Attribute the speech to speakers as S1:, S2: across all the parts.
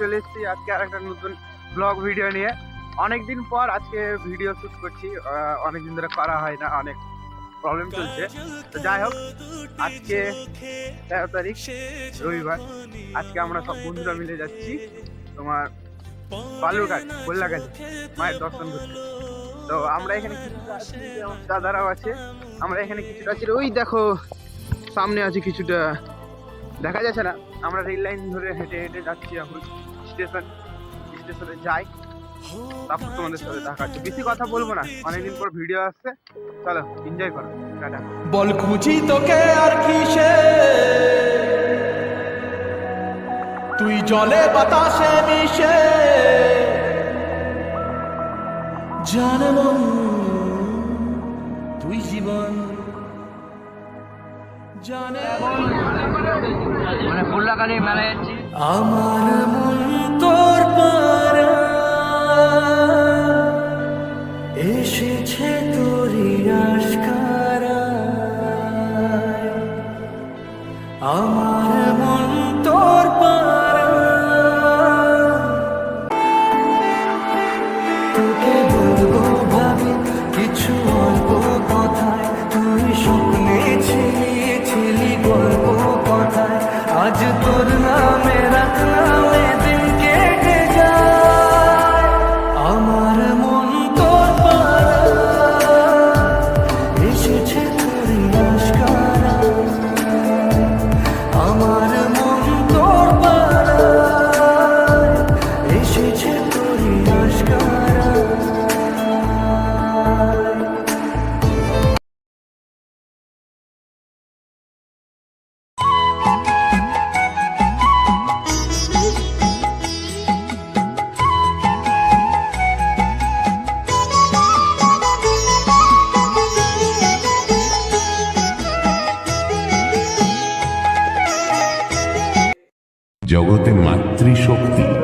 S1: চলে এসেছি আজকে আর একটা নতুন ব্লগ ভিডিও নিয়ে। অনেকদিন পর আজকে ভিডিও শ্যুট করছি। অনেকদিন ধরে করা হয় না, অনেক প্রবলেম চলছে। তো যাই হোক, আজকে তেরো তারিখ, রবিবার। আজকে আমরা সব বন্ধুরা মিলে যাচ্ছি তোমার বালুরঘাট, গোল্লাঘাটে, মায়ের দর্শন করতে। তো আমরা এখানে দাদারাও আছে। আমরা এখানে কিছুটা আছি। ওই দেখো, সামনে আছে কিছুটা দেখা যাচ্ছে না। আমরা রেল লাইন ধরে হেঁটে হেঁটে যাচ্ছি এখন। স্টেশন স্টেশনে যাই। তারপর তোমাদের সাথে দেখা হচ্ছে। বেশি কথা বলব না। অনেকদিন পর ভিডিও আসছে। চলো এনজয় করো। টাটা।
S2: বল খুঁজি তোকে আর কিসে? তুই জলে বাতাসে মিশে। জানব তুই জীবন
S3: মানে ফুল্লাকালি মেলায় যাচ্ছি।
S2: আমার মন তোর পারা এসেছে তোরই
S4: জগতে মাতৃশক্তি।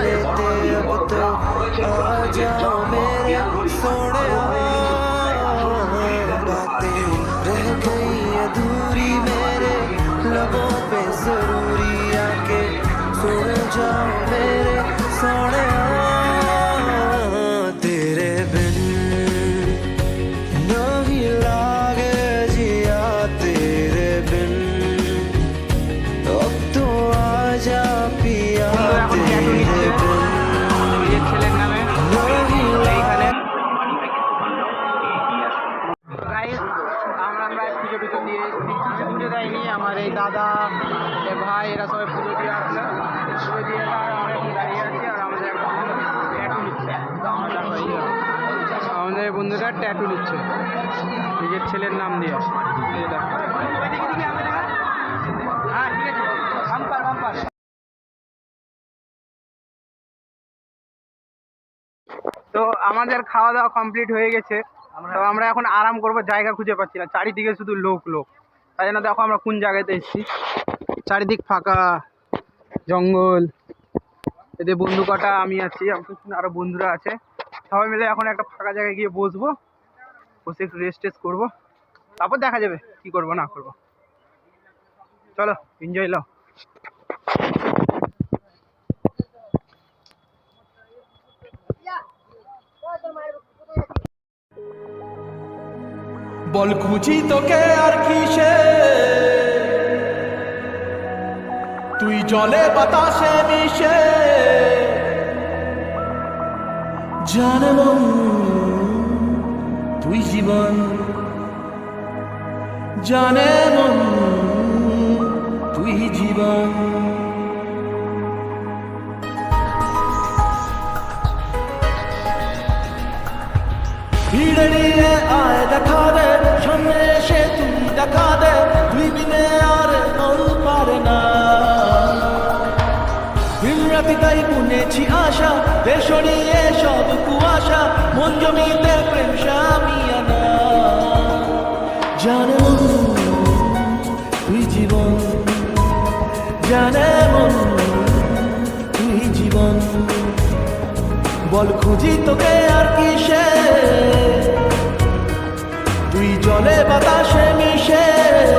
S2: लेते अब तो आ जाओ मेरे सोने बातें रह गई अधूरी मेरे लबों पे जरूरी आके सुन जाओ मेरे
S1: পুজো টুজো দিয়ে আমি পুজো দেয়নি। আমার এই দাদা ভাই, এরা সবাই পুজো দিয়ে আসলো পুজো দিয়ে আমাদের আমাদের বন্ধুরা ট্যাটু নিচ্ছে। নিজের ছেলের নাম দিয়ে। হ্যাঁ তো আমাদের খাওয়া দাওয়া কমপ্লিট হয়ে গেছে। তো আমরা এখন আরাম করব, জায়গা খুঁজে পাচ্ছি না। চারিদিকে শুধু লোক লোক। তাই জন্য দেখো আমরা কোন জায়গাতে এসেছি। চারিদিক ফাঁকা, জঙ্গল। এদের বন্ধু কটা, আমি আছি আরও বন্ধুরা আছে। সবাই মিলে এখন একটা ফাঁকা জায়গায় গিয়ে বসবো। বসে একটু রেস্ট টেস্ট করব। তারপর দেখা যাবে কি করব, না করব। চলো এনজয় লাও।
S2: বল খুঁজি তোকে আর কিসে? তুই জলে বাতাসে মিশে। জানে তুই জীবন। জানে তুই জীবন। ভিড় নিয়ে আয়, দেখা দে সামনে এসে তুই দেখা দে তুই বিনে আর মন পারে না। দিনরাতি তাই বুনেছি আশা, দেশ নিয়ে সব কুয়াশা, মন জমিতে প্রেম সামিয়ানা জানে তুই জীবন। জানে মন তুই জীবন। বল খুঁজি তোকে আর কিসে? জলে বাতাসে মিশে।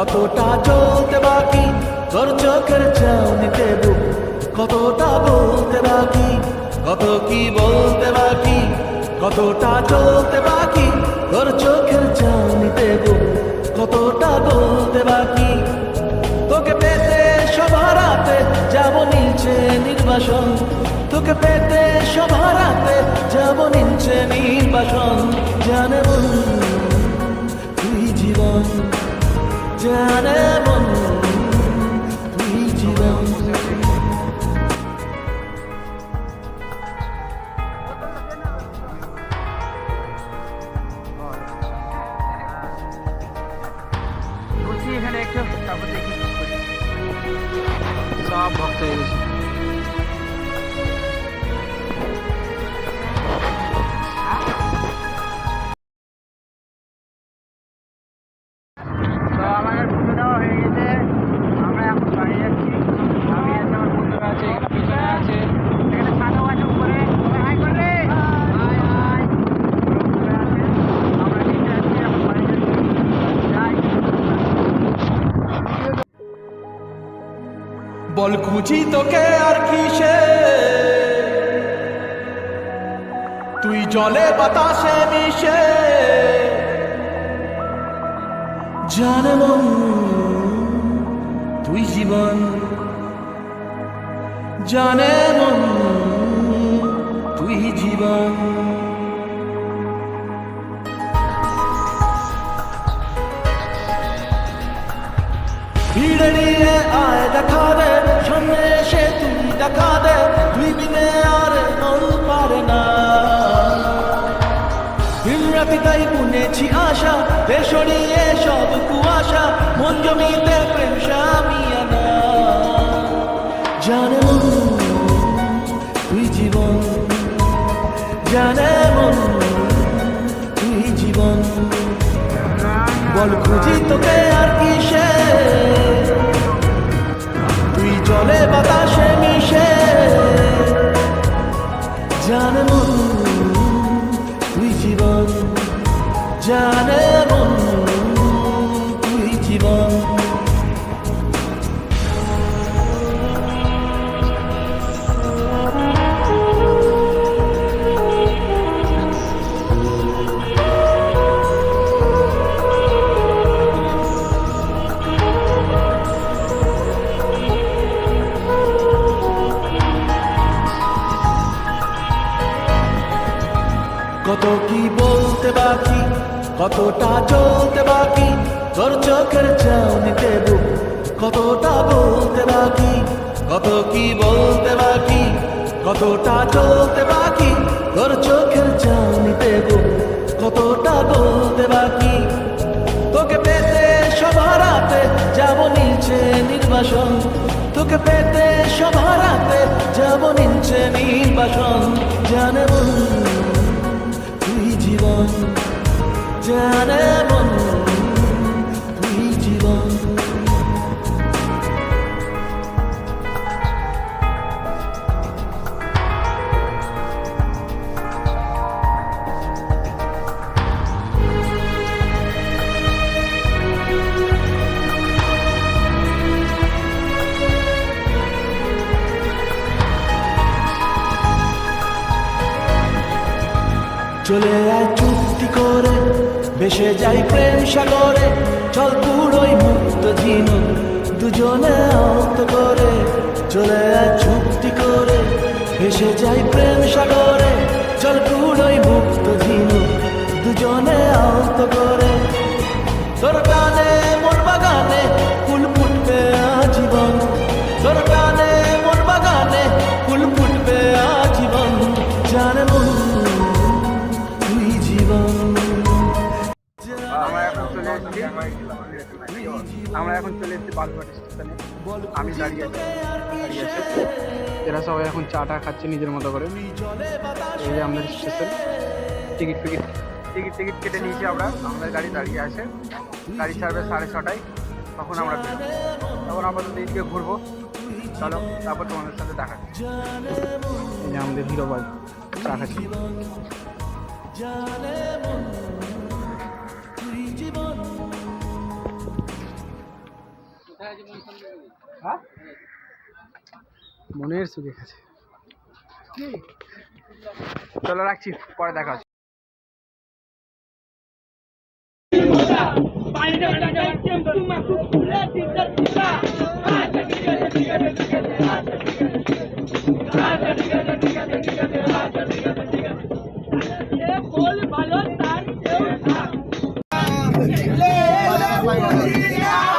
S2: কতটা চলতে বাকি? তোর চোখের চাউনিতে বুক কতটা বলতে বাকি? কত কি বলতে বাকি? কতটা চলতে বাকি? তোর চোখের চাউনিতে বুক কতটা বলতে বাকি? তোকে পেতে সব হারাতে যাব নিচে নির্বাসন। তোকে পেতে সব হারাতে যাব নিচে নির্বাসন। জানে মন
S1: এখানে একটু তারপর দেখি কি করি। সব ভক্ত হয়ে গেছে
S2: খুঁজি তোকে আর কিসে? তুই জলে বাতাসে মিশে। জানে মন, তুই জীবন। জানে তুই জীবন। দেখা দে, সামনে এসে তুই দেখা দে তুই বিনে আর পারে না। দিনরাতি তাই বুনেছি আশা সব কুয়াশা, মন জমিতে প্রেম জানে মন, তুই জীবন। জানে মন, তুই জীবন। বল খুঁজি তোকে তুই জলে তোর চোখের চাউনিতে বুক কতটা বলতে বাকি? কত কি বলতে বাকি? কতটা চলতে বাকি? তোর চোখের চাউনিতে বুক কতটা বলতে বাকি? তোকে পেতে সভারাতে যাব নিচে নির্বাসন। তোকে পেতে সভারাতে যাব নিচে নির্বাসন। জানে মন, তুই জীবন, জানে চলে আয় চুক্তি করে, বেসে যাই প্রেম সাগরে। চল পুরোই মুক্ত ঝিনুক দুজনে আহত করে। চলে আয় চুক্তি করে ভেসে যাই প্রেম সাগরে। চল পুরোই মুক্ত ঝিনুক দুজনে আহত করে। তোর গানে
S1: চাটা খাচ্ছে নিজের মতো করে। এই যে আমাদের স্টেশন। টিকিট ফিকিট টিকিট টিকিট কেটে নিয়েছি আমরা। আমাদের গাড়ি দাঁড়িয়ে আছে। গাড়ি ছাড়বে সাড়ে ছটায়। তখন আমরা তখন আপাতত দিকে ঘুরবো। চলো, তারপর তোমাদের সাথে দেখা। এই যে আমাদের হিরো বয় চা খাচ্ছি। হ্যাঁ? মনের সুখে গেছে চলো রাখছি পরে দেখা হচ্ছে।
S5: Hello,